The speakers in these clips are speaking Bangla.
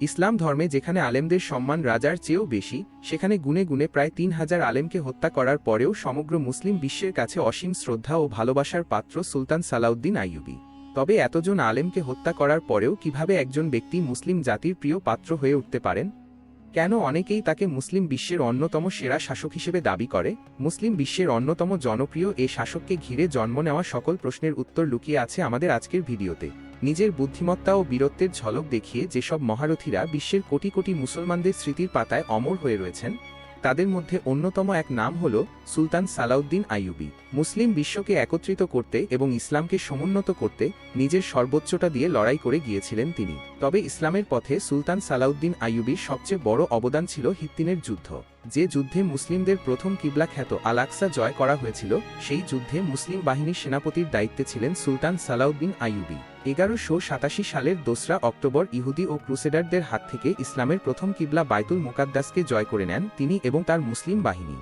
ইসলাম ধর্মে যেখানে আলেমদের সম্মান রাজার চেয়েও বেশি, সেখানে গুনে গুনে প্রায় তিন হাজার আলেমকে হত্যা করার পরেও সমগ্র মুসলিম বিশ্বের কাছে অসীম শ্রদ্ধা ও ভালোবাসার পাত্র সুলতান সালাউদ্দিন আইয়ুবী। তবে এতজন আলেমকে হত্যা করার পরেও কীভাবে একজন ব্যক্তি মুসলিম জাতির প্রিয় পাত্র হয়ে উঠতে পারেন? কেন অনেকেই তাকে মুসলিম বিশ্বের অন্যতম সেরা শাসক হিসেবে দাবি করে? মুসলিম বিশ্বের অন্যতম জনপ্রিয় এ শাসককে ঘিরে জন্ম নেওয়া সকল প্রশ্নের উত্তর লুকিয়ে আছে আমাদের আজকের ভিডিওতে। নিজের বুদ্ধিমত্তা ও বীরত্বের ঝলক দেখিয়ে যেসব মহারথীরা বিশ্বের কোটি কোটি মুসলমানদের স্মৃতির পাতায় অমর হয়ে রয়েছেন, তাদের মধ্যে অন্যতম এক নাম হল সুলতান সালাউদ্দিন আইয়ুবী। মুসলিম বিশ্বকে একত্রিত করতে এবং ইসলামকে সমুন্নত করতে নিজের সর্বোচ্চটা দিয়ে লড়াই করে গিয়েছিলেন তিনি। তবে ইসলামের পথে সুলতান সালাউদ্দিন আইয়ুবীর সবচেয়ে বড় অবদান ছিল হিত্তিনের যুদ্ধ। যে যুদ্ধে মুসলিমদের প্রথম কিবলা খ্যাত আলাক্সা জয় করা হয়েছিল, সেই যুদ্ধে মুসলিম বাহিনীর সেনাপতির দায়িত্বে ছিলেন সুলতান সালাউদ্দিন আইউবি এগারোশো সাতাশি সালের দোসরা অক্টোবর ইহুদি ও ক্রুসেডারদের হাত থেকে ইসলামের প্রথম কিবলা বাইতুল মুকাদ্দাসকে জয় করে নেন তিনি এবং তার মুসলিম বাহিনী।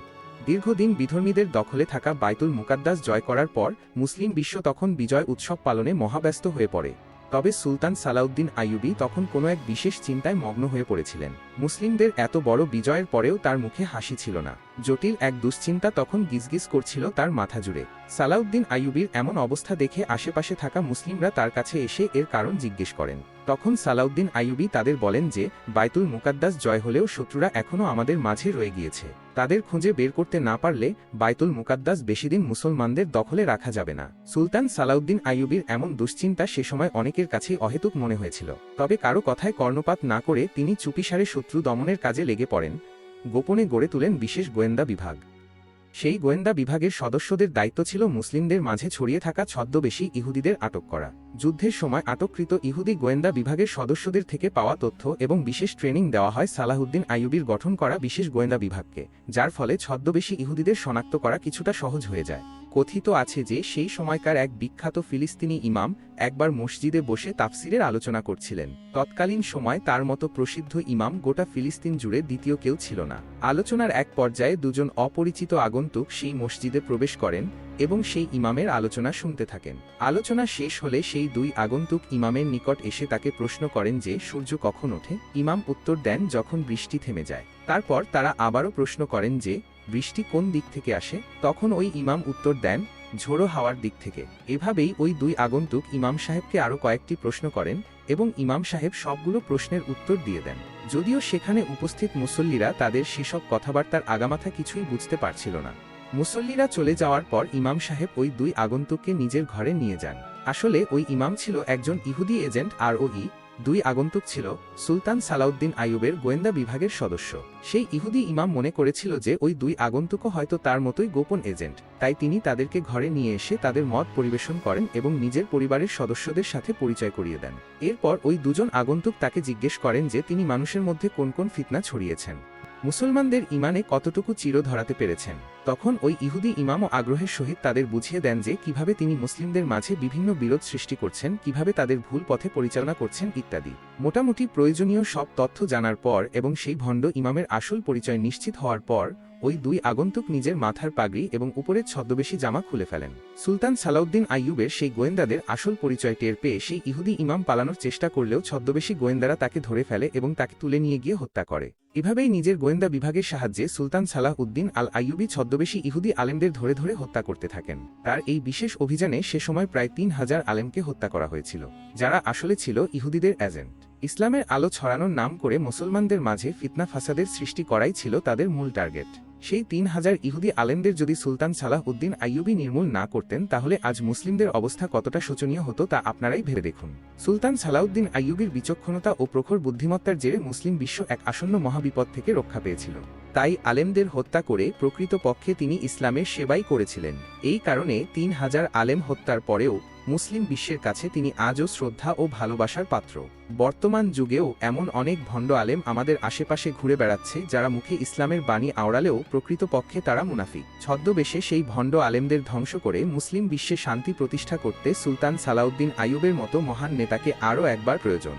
দীর্ঘদিন বিধর্মীদের দখলে থাকা বাইতুল মুকাদ্দাস জয় করার পর মুসলিম বিশ্ব তখন বিজয় উৎসব পালনে মহাব্যস্ত হয়ে পড়ে। তবে সুলতান সালাউদ্দিন আইয়ুবী তখন কোনো এক বিশেষ চিন্তায় মগ্ন হয়ে পড়েছিলেন। মুসলিমদের এত বড় বিজয়ের পরেও তার মুখে হাসি ছিল না। জটিল এক দুশ্চিন্তা তখন গিজগিজ করছিল তার মাথা জুড়ে। সালাউদ্দিন আইয়ুবির এমন অবস্থা দেখে আশেপাশে থাকা মুসলিমরা তার কাছে এসে এর কারণ জিজ্ঞেস করেন। তখন সালাউদ্দিন আইয়ুবী তাদের বলেন যে, বাইতুল মুকাদ্দাস জয় হলেও শত্রুরা এখনও আমাদের মাঝে রয়ে গিয়েছে। তাদের খুঁজে বের করতে না পারলে বাইতুল মুকাদ্দাস বেশিদিন মুসলমানদের দখলে রাখা যাবে না। সুলতান সালাউদ্দিন আইয়ুবির এমন দুশ্চিন্তা সে সময় অনেকের কাছেই অহেতুক মনে হয়েছিল। তবে কারও কথায় কর্ণপাত না করে তিনি চুপিসারে শত্রু দমনের কাজে লেগে পড়েন। গোপনে গড়ে তুলেন বিশেষ গোয়েন্দা বিভাগ। সেই গোয়েন্দা বিভাগের সদস্যদের দায়িত্ব ছিল মুসলিমদের মাঝে ছড়িয়ে থাকা ছদ্মবেশী ইহুদিদের আটক করা। যুদ্ধের সময় আটককৃত ইহুদি গোয়েন্দা বিভাগের সদস্যদের থেকে পাওয়া তথ্য এবং বিশেষ ট্রেনিং দেওয়া হয় সালাহুদ্দিন আইয়ুবির গঠন করা বিশেষ গোয়েন্দা বিভাগকে, যার ফলে ছদ্মবেশী ইহুদিদের শনাক্ত করা কিছুটা সহজ হয়ে যায়। কথিত আছে যে সেই সময়কার এক বিখ্যাত ফিলিস্তিনি ইমাম একবার মসজিদে বসে তাফসিরের আলোচনা করছিলেন। তৎকালীন সময় তার মতো প্রসিদ্ধ ইমাম গোটা ফিলিস্তিন জুড়ে দ্বিতীয় কেউ ছিল না। আলোচনার এক পর্যায়ে দুজন অপরিচিত আগন্তুক সেই মসজিদে প্রবেশ করেন এবং সেই ইমামের আলোচনা শুনতে থাকেন। আলোচনা শেষ হলে সেই দুই আগন্তুক ইমামের নিকট এসে তাকে প্রশ্ন করেন যে, সূর্য কখন ওঠে? ইমাম উত্তর দেন, যখন বৃষ্টি থেমে যায়। তারপর তারা আবারও প্রশ্ন করেন যে বৃষ্টি কোন দিক থেকে আসে? তখন ওই ইমাম উত্তর দেন, ঝোড়ো হাওয়ার দিক থেকে। এভাবেই ওই দুই আগন্তুক ইমাম সাহেবকে আরও কয়েকটি প্রশ্ন করেন এবং ইমাম সাহেব সবগুলো প্রশ্নের উত্তর দিয়ে দেন। যদিও সেখানে উপস্থিত মুসল্লিরা তাদের সেসব কথাবার্তার আগামাথা কিছুই বুঝতে পারছিল না। মুসল্লিরা চলে যাওয়ার পর ইমাম সাহেব ওই দুই আগন্তুককে নিজের ঘরে নিয়ে যান। আসলে ওই ইমাম ছিল একজন ইহুদি এজেন্ট আর ওই দুই আগন্তুক ছিল সুলতান সালাউদ্দিন আইয়ুবের গোয়েন্দা বিভাগের সদস্য। সেই ইহুদি ইমাম মনে করেছিল যে ওই দুই আগন্তুকও হয়তো তার মতোই গোপন এজেন্ট, তাই তিনি তাদেরকে ঘরে নিয়ে এসে তাদের মত পরিবেশন করেন এবং নিজের পরিবারের সদস্যদের সাথে পরিচয় করিয়ে দেন। এরপর ওই দুজন আগন্তুক তাকে জিজ্ঞেস করেন যে তিনি মানুষের মধ্যে কোন কোন ফিতনা ছড়িয়েছেন। মুসলমানদের ইমানে কতটুকু চির ধরাতে পেরেছেন? তখন ওই ইহুদি ইমামও আগ্রহের সহিত তাদের বুঝিয়ে দেন যে কীভাবে তিনি মুসলিমদের মাঝে বিভিন্ন বিরোধ সৃষ্টি করছেন, কীভাবে তাদের ভুল পথে পরিচালনা করছেন ইত্যাদি। মোটামুটি প্রয়োজনীয় সব তথ্য জানার পর এবং সেই ভণ্ড ইমামের আসল পরিচয় নিশ্চিত হওয়ার পর, ওই দুই আগন্তুক নিজের মাথার পাগড়ি এবং উপরের ছদ্মবেশী জামা খুলে ফেলেন। সুলতান সালাউদ্দিন আইয়ুবের সেই গোয়েন্দাদের আসল পরিচয় টের পেয়ে সেই ইহুদি ইমাম পালানোর চেষ্টা করলেও ছদ্মবেশী গোয়েন্দারা তাকে ধরে ফেলে এবং তাকে তুলে নিয়ে গিয়ে হত্যা করে। এভাবেই নিজের গোয়েন্দা বিভাগের সাহায্যে সুলতান সালাহ উদ্দিন আল আইয়ুবি ছদ্মবেশী ইহুদি আলেমদের ধরে ধরে হত্যা করতে থাকেন। তার এই বিশেষ অভিযানে সে সময় প্রায় তিন হাজার আলেমকে হত্যা করা হয়েছিল, যারা আসলে ছিল ইহুদিদের এজেন্ট। ইসলামের আলো ছড়ানোর নাম করে মুসলমানদের মাঝে ফিতনা ফাসাদের সৃষ্টি করাই ছিল তাদের মূল টার্গেট। সেই তিন হাজার ইহুদি আলেমদের যদি সুলতান সালাহ উদ্দিন আইয়ুবি নির্মূল না করতেন, তাহলে আজ মুসলিমদের অবস্থা কতটা শোচনীয় হতো তা আপনারাই ভেবে দেখুন। সুলতান সালাউদ্দিন আইয়ুবির বিচক্ষণতা ও প্রখর বুদ্ধিমত্তার জেরে মুসলিম বিশ্ব এক আসন্ন মহাবিপদ থেকে রক্ষা পেয়েছিল। তাই আলেমদের হত্যা করে প্রকৃত পক্ষে তিনি ইসলামের সেবাই করেছিলেন। এই কারণে তিন হাজার আলেম হত্যার পরেও মুসলিম বিশ্বের কাছে তিনি আজও শ্রদ্ধা ও ভালোবাসার পাত্র। বর্তমান যুগেও এমন অনেক ভণ্ড আলেম আমাদের আশেপাশে ঘুরে বেড়াচ্ছে যারা মুখে ইসলামের বাণী আওড়ালেও প্রকৃত পক্ষে তারা মুনাফিক। ছদ্মবেশে সেই ভণ্ড আলেমদের ধ্বংস করে মুসলিম বিশ্বে শান্তি প্রতিষ্ঠা করতে সুলতান সালাউদ্দিন আইয়ুবের মতো মহান নেতাকে আরও একবার প্রয়োজন।